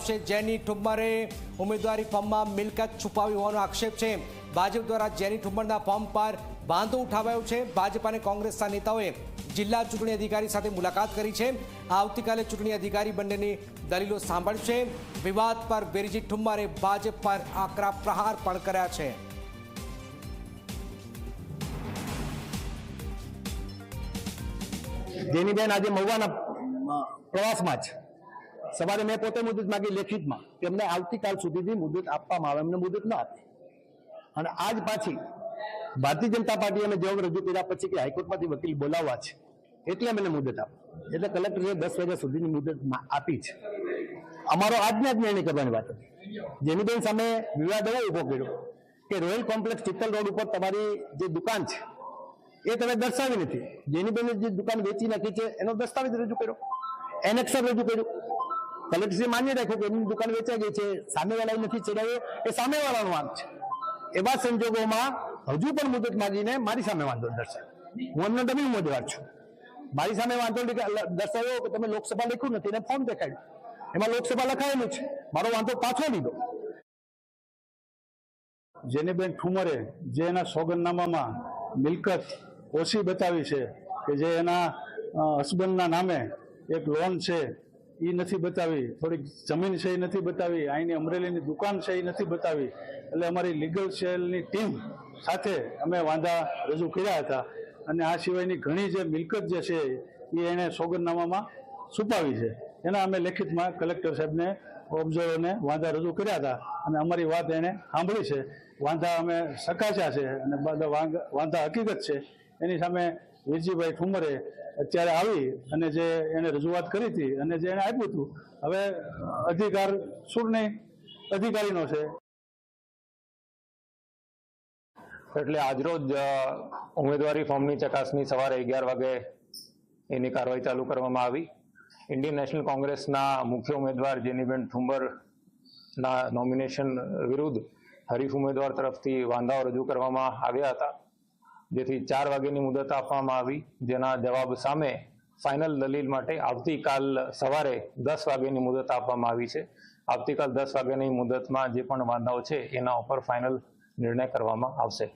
આવશે. જેની ઠુમ્મરે ઉમેદવારી ફોર્મમાં મિલકત છુપાવી હોવાનો આક્ષેપ છે. ભાજપ દ્વારા જેની ઠુમ્મરના ફોર્મ પર વાંધો ઉઠાવાયો છે. ભાજપ અને કોંગ્રેસના નેતાઓએ જિલ્લા ચૂંટણી અધિકારી સાથે મુલાકાત કરી છે. આવતીકાલે ચૂંટણી અધિકારી બંનેની દલીલો સાંભળશે. વિવાદ પર બેરીજી ઠુમ્મરે ભાજપ પર આકરા પ્રહાર પણ કર્યા છે. જેની બેન આજે મહુવાના પ્રવાસમાં જ સવારે મેં પોતે મુદત માંગી લેખિતમાં કે એમને આવતીકાલ સુધીની મુદત આપવામાં આવે એમને મુદત ન આપી. અને આજ પાછી ભારતીય જનતા પાર્ટી અમે જવાબ રજૂ કર્યા પછી કે હાઈકોર્ટમાંથી વકીલ બોલાવવા છે, એટલે અમને મુદત આપી. એટલે કલેક્ટરે દસ વાગ્યા સુધીની મુદત આપી છે. અમારો આજના જ નિર્ણય કરવાની વાત હતી. જેની બેન સામે વિવાદ એવો ઊભો કર્યો કે રોયલ કોમ્પ્લેક્સ ચિત્તલ રોડ ઉપર તમારી જે દુકાન છે, એ તમે દર્શાવી નથી. જેની બેને જે દુકાન વેચી નાખી છે, એનો દસ્તાવેજ રજૂ કર્યો. એનેક્સર રજૂ કર્યું. કલેક્ટરે માની રાખ્યું કે એમની દુકાન વેચાઈ ગઈ છે, સામેવાળાએ નથી ચડાવ્યો, એ સામેવાળાનો વાંક છે. એવા સંજોગોમાં હજુ પણ મુદત માંગીને મારી સામે વાંધો દર્શાવે હું એમનો ડમી ઉમેદવાર છું. મારી સામે વાંધો દર્શાવ્યો કે તમે લોકસભા લખ્યું નથી, એને ફોર્મ દેખાડ્યું. એમાં લોકસભા લખાયેલું છે. મારો વાંધો પાછો લીધો. જેનીબેન ઠુમરે જે એના સોગંદનામામાં મિલકત ઓછી બતાવી છે કે જે એના હસબન્ડના નામે એક લોન છે એ નથી બતાવી. થોડીક જમીન છે એ નથી બતાવી. અહીંની અમરેલીની દુકાન છે એ નથી બતાવી. એટલે અમારી લીગલ સેલની ટીમ સાથે અમે વાંધા રજૂ કર્યા હતા. અને આ સિવાયની ઘણી જે મિલકત જે છે એ એણે સોગંદનામામાં છુપાવી છે. એના અમે લેખિતમાં કલેક્ટર સાહેબને ઓબ્ઝર્વરને વાંધા રજૂ કર્યા હતા. અને અમારી વાત એણે સાંભળી છે. વાંધા અમે સકાચ્યા છે અને વાંધા હકીકત છે. એની સામે વીરજીભાઈ ઠુમરે અત્યારે આવી અને જે એને રજૂઆત કરી હતી અને જે એને આપ્યું હતું, હવે અધિકાર સુરની અધિકારીનો છે. એટલે આજરોજ ઉમેદવારી ફોર્મની ચકાસણી સવારે અગિયાર વાગે એની કાર્યવાહી ચાલુ કરવામાં આવી. ઇન્ડિયન નેશનલ કોંગ્રેસના મુખ્ય ઉમેદવાર જેનીબેન ઠુંબરના નોમિનેશન વિરુદ્ધ હરીફ ઉમેદવાર તરફથી વાંધાઓ રજૂ કરવામાં આવ્યા હતા. જેથી ચાર વાગ્યાની મુદત આપવામાં આવી. જેના જવાબ સામે ફાઇનલ દલીલ માટે આવતીકાલ સવારે દસ વાગ્યાની મુદત આપવામાં આવી છે. આવતીકાલ દસ વાગ્યાની મુદતમાં જે પણ વાંધાઓ છે, એના ઉપર ફાઇનલ નિર્ણય કરવામાં આવશે.